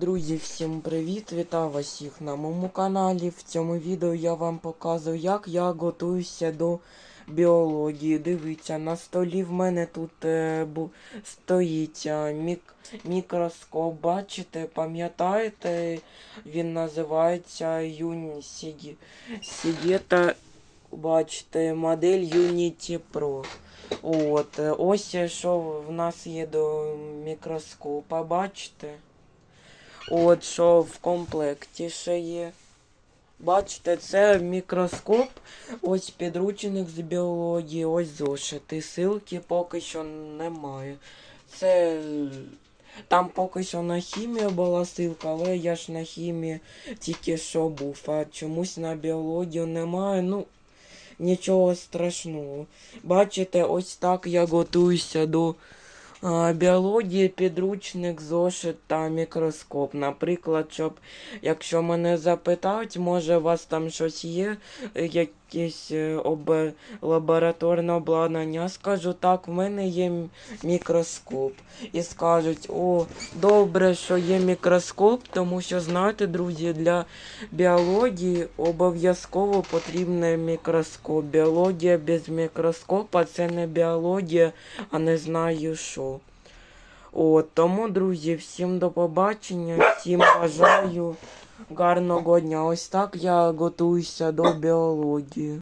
Друзі, всім привіт! Вітаю вас всіх на моєму каналі. В цьому відео я вам показую, як я готуюся до біології. Дивіться, на столі в мене тут е, стоїть е, мік, мікроскоп. Бачите, пам'ятаєте, він називається Юнісіді. Сідєта, бачите, модель Unity Pro. От, е, ось що в нас є до мікроскопа, бачите? От що в комплекті ще є. Бачите, це мікроскоп, ось підручник з біології, ось зошити. Силки поки що немає. Це там поки що на хімію була силка, але я ж на хімії тільки що був, а чомусь на біологію немає. Ну, нічого страшного. Бачите, ось так я готуюся до біології, підручник, зошит та мікроскоп. Наприклад, щоб якщо мене запитають, може у вас там щось є, якесь е, об... лабораторне обладнання, скажу так, в мене є мікроскоп. І скажуть, о, добре, що є мікроскоп, тому що знаєте, друзі, для біології обов'язково потрібен мікроскоп. Біологія без мікроскопа це не біологія, а не знаю що. От, тому, друзі, всім до побачення, всім бажаю гарного дня. Ось так я готуюся до біології.